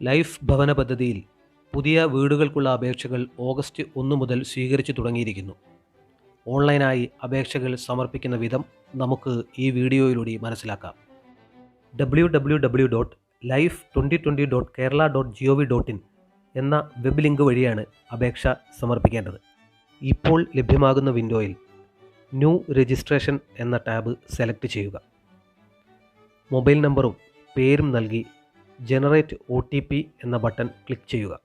Life ഭവന പദ്ധതിയിൽ പുതിയ വീടുകൾക്കുള്ള അപേക്ഷകൾ ഓഗസ്റ്റ് ഒന്ന് മുതൽ സ്വീകരിച്ചു തുടങ്ങിയിരിക്കുന്നു. ഓൺലൈനായി അപേക്ഷകൾ സമർപ്പിക്കുന്ന വിധം നമുക്ക് ഈ വീഡിയോയിലൂടെ മനസ്സിലാക്കാം. W W dot life twenty twenty dot Kerala dot G O V dot in എന്ന വെബ് ലിങ്ക് വഴിയാണ് അപേക്ഷ സമർപ്പിക്കേണ്ടത്. ഇപ്പോൾ ലഭ്യമാകുന്ന വിൻഡോയിൽ ന്യൂ രജിസ്ട്രേഷൻ എന്ന ടാബ് സെലക്ട് ചെയ്യുക. മൊബൈൽ നമ്പറും പേരും നൽകി ജനറേറ്റ് ഒ ടി പി എന്ന ബട്ടൺ ക്ലിക്ക് ചെയ്യുക.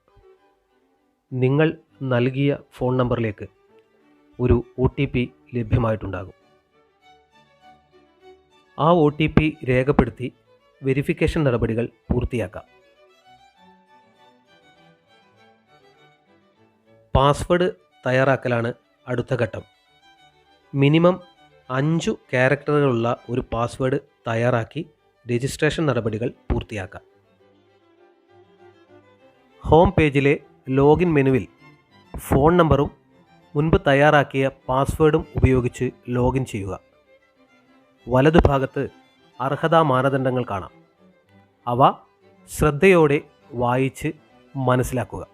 നിങ്ങൾ നൽകിയ ഫോൺ നമ്പറിലേക്ക് ഒരു ഒ ടി പി ലഭ്യമായിട്ടുണ്ടാകും. ആ ഒ ടി പി രേഖപ്പെടുത്തി വെരിഫിക്കേഷൻ നടപടികൾ പൂർത്തിയാക്കാം. പാസ്വേഡ് തയ്യാറാക്കലാണ് അടുത്ത ഘട്ടം. മിനിമം അഞ്ചു ക്യാരക്ടറുകളുള്ള ഒരു പാസ്വേഡ് തയ്യാറാക്കി രജിസ്ട്രേഷൻ നടപടികൾ പൂർത്തിയാക്കാം. ഹോം പേജിലെ ലോഗിൻ മെനുവിൽ ഫോൺ നമ്പറും മുൻപ് തയ്യാറാക്കിയ പാസ്വേഡും ഉപയോഗിച്ച് ലോഗിൻ ചെയ്യുക. വലതുഭാഗത്ത് അർഹതാ മാനദണ്ഡങ്ങൾ കാണാം. അവ ശ്രദ്ധയോടെ വായിച്ച് മനസ്സിലാക്കുക.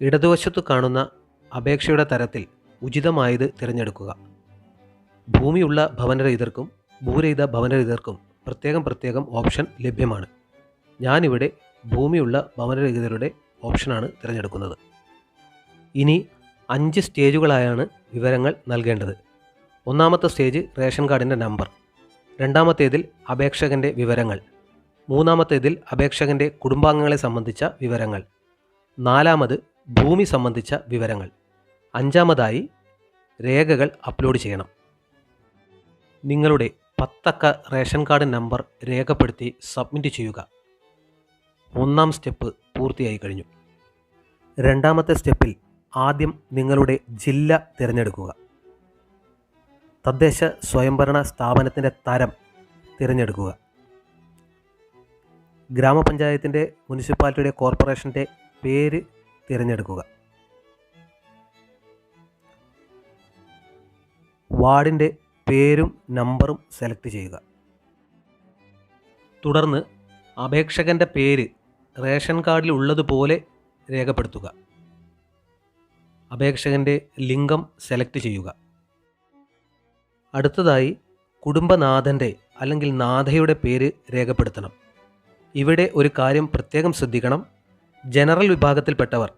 ഇടതുവശത്തു കാണുന്ന അപേക്ഷയുടെ തരത്തിൽ ഉചിതമായത് തിരഞ്ഞെടുക്കുക. ഭൂമിയുള്ള ഭവനരഹിതർക്കും ഭൂരഹിത ഭവനരഹിതർക്കും പ്രത്യേകം പ്രത്യേകം ഓപ്ഷൻ ലഭ്യമാണ്. ഞാനിവിടെ ഭൂമിയുള്ള ഭവനരഹിതരുടെ ഓപ്ഷനാണ് തിരഞ്ഞെടുക്കുന്നത്. ഇനി അഞ്ച് സ്റ്റേജുകളായാണ് വിവരങ്ങൾ നൽകേണ്ടത്. ഒന്നാമത്തെ സ്റ്റേജ് റേഷൻ കാർഡിന്റെ നമ്പർ രണ്ടാമത്തേതിൽ അപേക്ഷകന്റെ വിവരങ്ങൾ മൂന്നാമത്തേതിൽ അപേക്ഷകന്റെ കുടുംബാംഗങ്ങളെ സംബന്ധിച്ച വിവരങ്ങൾ നാലാമത് ഭൂമി സംബന്ധിച്ച വിവരങ്ങൾ അഞ്ചാമതായി രേഖകൾ അപ്ലോഡ് ചെയ്യണം. നിങ്ങളുടെ പത്തക്ക റേഷൻ കാർഡ് നമ്പർ രേഖപ്പെടുത്തി സബ്മിറ്റ് ചെയ്യുക. ഒന്നാം സ്റ്റെപ്പ് പൂർത്തിയായി കഴിഞ്ഞു. രണ്ടാമത്തെ സ്റ്റെപ്പിൽ ആദ്യം നിങ്ങളുടെ ജില്ല തിരഞ്ഞെടുക്കുക. തദ്ദേശ സ്വയംഭരണ സ്ഥാപനത്തിന്റെ തരം തിരഞ്ഞെടുക്കുക. ഗ്രാമപഞ്ചായത്തിന്റെ മുനിസിപ്പാലിറ്റിയുടെ കോർപ്പറേഷന്റെ പേര് തിരഞ്ഞെടുക്കുക. വാർഡിന്റെ പേരും നമ്പറും സെലക്ട് ചെയ്യുക. തുടർന്ന് അപേക്ഷകന്റെ പേര് റേഷൻ കാർഡിൽ ഉള്ളതുപോലെ രേഖപ്പെടുത്തുക. അപേക്ഷകന്റെ ലിംഗം സെലക്ട് ചെയ്യുക. അടുത്തതായി കുടുംബനാഥന്റെ അല്ലെങ്കിൽ നാഥയുടെ പേര് രേഖപ്പെടുത്തണം. ഇവിടെ ഒരു കാര്യം പ്രത്യേകം ശ്രദ്ധിക്കണം. ജനറൽ വിഭാഗത്തിൽപ്പെട്ടവർ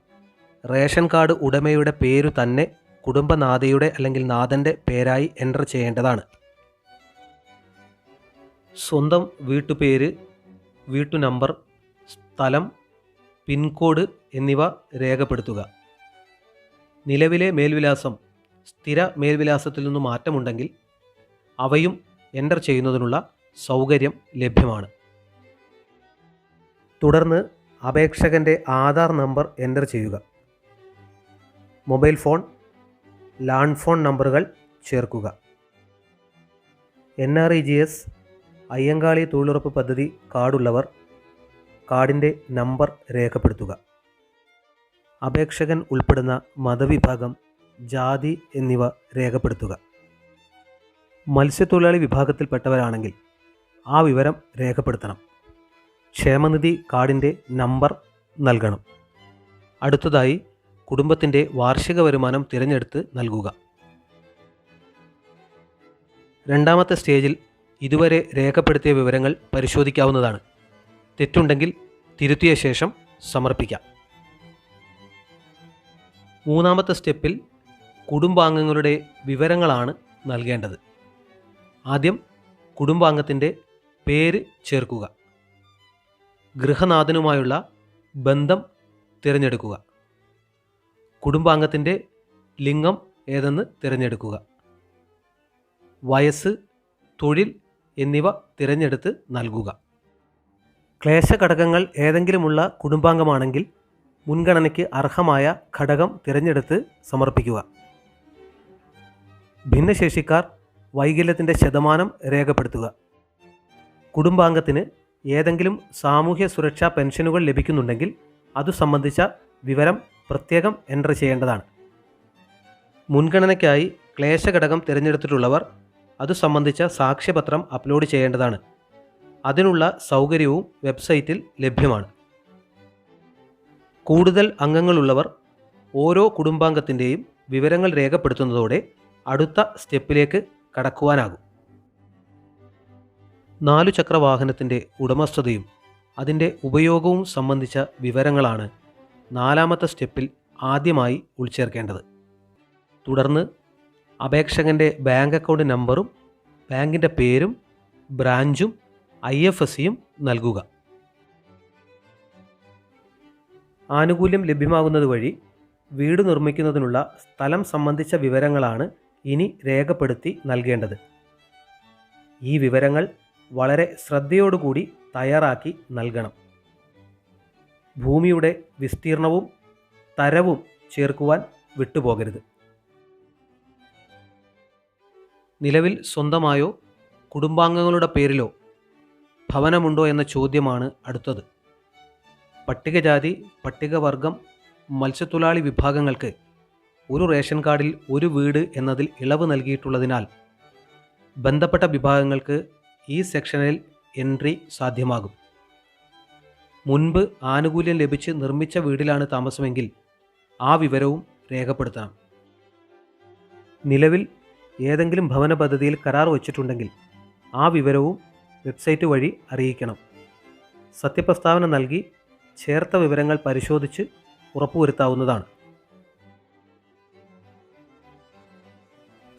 റേഷൻ കാർഡ് ഉടമയുടെ പേരു തന്നെ കുടുംബനാഥയുടെ അല്ലെങ്കിൽ നാഥന്റെ പേരായി എന്റർ ചെയ്യേണ്ടതാണ്. സ്വന്തം വീട്ടുപേര് വീട്ടു നമ്പർ സ്ഥലം പിൻകോഡ് എന്നിവ രേഖപ്പെടുത്തുക. നിലവിലെ മേൽവിലാസം സ്ഥിര മേൽവിലാസത്തിൽ നിന്ന് മാറ്റമുണ്ടെങ്കിൽ അവയും എന്റർ ചെയ്യുന്നതിനുള്ള സൗകര്യം ലഭ്യമാണ്. തുടർന്ന് അപേക്ഷകന്റെ ആധാർ നമ്പർ എന്റർ ചെയ്യുക. മൊബൈൽ ഫോൺ ലാൻഡ് ഫോൺ നമ്പറുകൾ ചേർക്കുക. N R E G S Ayyankali തൊഴിലുറപ്പ് പദ്ധതി കാർഡുള്ളവർ കാർഡിന്റെ നമ്പർ രേഖപ്പെടുത്തുക. അപേക്ഷകൻ ഉൾപ്പെടുന്ന മതവിഭാഗം ജാതി എന്നിവ രേഖപ്പെടുത്തുക. മത്സ്യത്തൊഴിലാളി വിഭാഗത്തിൽപ്പെട്ടവരാണെങ്കിൽ ആ വിവരം രേഖപ്പെടുത്തണം. ക്ഷേമനിധി കാർഡിന്റെ നമ്പർ നൽകണം. അടുത്തതായി കുടുംബത്തിന്റെ വാർഷിക വരുമാനം തിരഞ്ഞെടുത്ത് നൽകുക. രണ്ടാമത്തെ സ്റ്റേജിൽ ഇതുവരെ രേഖപ്പെടുത്തിയ വിവരങ്ങൾ പരിശോധിക്കാവുന്നതാണ്. തെറ്റുണ്ടെങ്കിൽ തിരുത്തിയ ശേഷം സമർപ്പിക്കാം. മൂന്നാമത്തെ സ്റ്റെപ്പിൽ കുടുംബാംഗങ്ങളുടെ വിവരങ്ങളാണ് നൽകേണ്ടത്. ആദ്യം കുടുംബാംഗത്തിന്റെ പേര് ചേർക്കുക. ഗൃഹനാഥനുമായുള്ള ബന്ധം തിരഞ്ഞെടുക്കുക. കുടുംബാംഗത്തിന്റെ ലിംഗം ഏതെന്ന് തിരഞ്ഞെടുക്കുക. വയസ്സ് തൊഴിൽ എന്നിവ തിരഞ്ഞെടുത്ത് നൽകുക. ക്ലേശഘടകങ്ങൾ ഏതെങ്കിലുമുള്ള കുടുംബാംഗമാണെങ്കിൽ മുൻഗണനയ്ക്ക് അർഹമായ ഘടകം തിരഞ്ഞെടുത്ത് സമർപ്പിക്കുക. ഭിന്നശേഷിക്കാർ വൈകല്യത്തിന്റെ ശതമാനം രേഖപ്പെടുത്തുക. കുടുംബാംഗത്തിന് ഏതെങ്കിലും സാമൂഹ്യ സുരക്ഷാ പെൻഷനുകൾ ലഭിക്കുന്നുണ്ടെങ്കിൽ അതു സംബന്ധിച്ച വിവരം പ്രത്യേകം എന്റർ ചെയ്യേണ്ടതാണ്. മുൻഗണനയ്ക്കായി ക്ലേശഘടകം തിരഞ്ഞെടുത്തിട്ടുള്ളവർ അതു സംബന്ധിച്ച സാക്ഷ്യപത്രം അപ്ലോഡ് ചെയ്യേണ്ടതാണ്. അതിനുള്ള സൗകര്യവും വെബ്സൈറ്റിൽ ലഭ്യമാണ്. കൂടുതൽ അംഗങ്ങളുള്ളവർ ഓരോ കുടുംബാംഗത്തിന്റെയും വിവരങ്ങൾ രേഖപ്പെടുത്തുന്നതോടെ അടുത്ത സ്റ്റെപ്പിലേക്ക് കടക്കുവാനാകും. നാലു ചക്ര വാഹനത്തിന്റെ ഉടമസ്ഥതയും അതിന്റെ ഉപയോഗവും സംബന്ധിച്ച വിവരങ്ങളാണ് നാലാമത്തെ സ്റ്റെപ്പിൽ ആദ്യമായി ഉൾച്ചേർക്കേണ്ടത്. തുടർന്ന് അപേക്ഷകന്റെ ബാങ്ക് അക്കൗണ്ട് നമ്പറും ബാങ്കിന്റെ പേരും ബ്രാഞ്ചും ഐ എഫ് എസ് സിയും നൽകുക. ആനുകൂല്യം ലഭ്യമാകുന്നത് വഴി വീട് നിർമ്മിക്കുന്നതിനുള്ള സ്ഥലം സംബന്ധിച്ച വിവരങ്ങളാണ് ഇനി രേഖപ്പെടുത്തി നൽകേണ്ടത്. ഈ വിവരങ്ങൾ വളരെ ശ്രദ്ധയോടുകൂടി തയ്യാറാക്കി നൽകണം. ഭൂമിയുടെ വിസ്തീർണവും തരവും ചേർക്കുവാൻ വിട്ടുപോകരുത്. നിലവിൽ സ്വന്തമായോ കുടുംബാംഗങ്ങളുടെ പേരിലോ ഭവനമുണ്ടോ എന്ന ചോദ്യമാണ് അടുത്തത്. പട്ടികജാതി പട്ടികവർഗം മത്സ്യത്തൊഴിലാളി വിഭാഗങ്ങൾക്ക് ഒരു റേഷൻ കാർഡിൽ ഒരു വീട് എന്നതിൽ ഇളവ് നൽകിയിട്ടുള്ളതിനാൽ ബന്ധപ്പെട്ട വിഭാഗങ്ങൾക്ക് ഈ സെക്ഷനിൽ എൻട്രി സാധ്യമാകും. മുൻപ് ആനുകൂല്യം ലഭിച്ച് നിർമ്മിച്ച വീടിലാണ് താമസമെങ്കിൽ ആ വിവരവും രേഖപ്പെടുത്തണം. നിലവിൽ ഏതെങ്കിലും ഭവന പദ്ധതിയിൽ കരാർ വച്ചിട്ടുണ്ടെങ്കിൽ ആ വിവരവും വെബ്സൈറ്റ് വഴി അറിയിക്കണം. സത്യപ്രസ്താവന നൽകി ചേർത്ത വിവരങ്ങൾ പരിശോധിച്ച് ഉറപ്പുവരുത്താവുന്നതാണ്.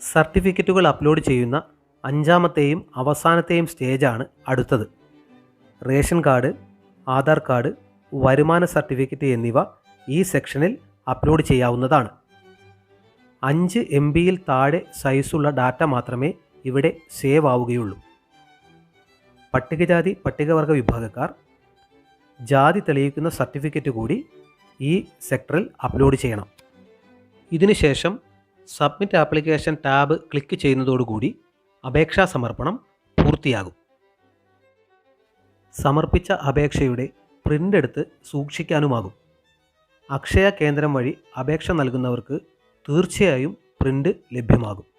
സർട്ടിഫിക്കറ്റുകൾ അപ്ലോഡ് ചെയ്യുന്ന അഞ്ചാമത്തെയും അവസാനത്തെയും സ്റ്റേജാണ് അടുത്തത്. റേഷൻ കാർഡ് ആധാർ കാർഡ് വരുമാന സർട്ടിഫിക്കറ്റ് എന്നിവ ഈ സെക്ഷനിൽ അപ്ലോഡ് ചെയ്യാവുന്നതാണ്. അഞ്ച് എം ബിയിൽ താഴെ സൈസുള്ള ഡാറ്റ മാത്രമേ ഇവിടെ സേവ് ആവുകയുള്ളൂ. പട്ടികജാതി പട്ടികവർഗ വിഭാഗക്കാർ ജാതി തെളിയിക്കുന്ന സർട്ടിഫിക്കറ്റ് കൂടി ഈ സെക്ടറിൽ അപ്ലോഡ് ചെയ്യണം. ഇതിനുശേഷം സബ്മിറ്റ് ആപ്ലിക്കേഷൻ ടാബ് ക്ലിക്ക് ചെയ്യുന്നതോടുകൂടി അപേക്ഷാ സമർപ്പണം പൂർത്തിയാകും. സമർപ്പിച്ച അപേക്ഷയുടെ പ്രിന്റ് എടുത്ത് സൂക്ഷിക്കാനുമാകും. അക്ഷയ കേന്ദ്രം വഴി അപേക്ഷ നൽകുന്നവർക്ക് തീർച്ചയായും പ്രിന്റ് ലഭ്യമാകും.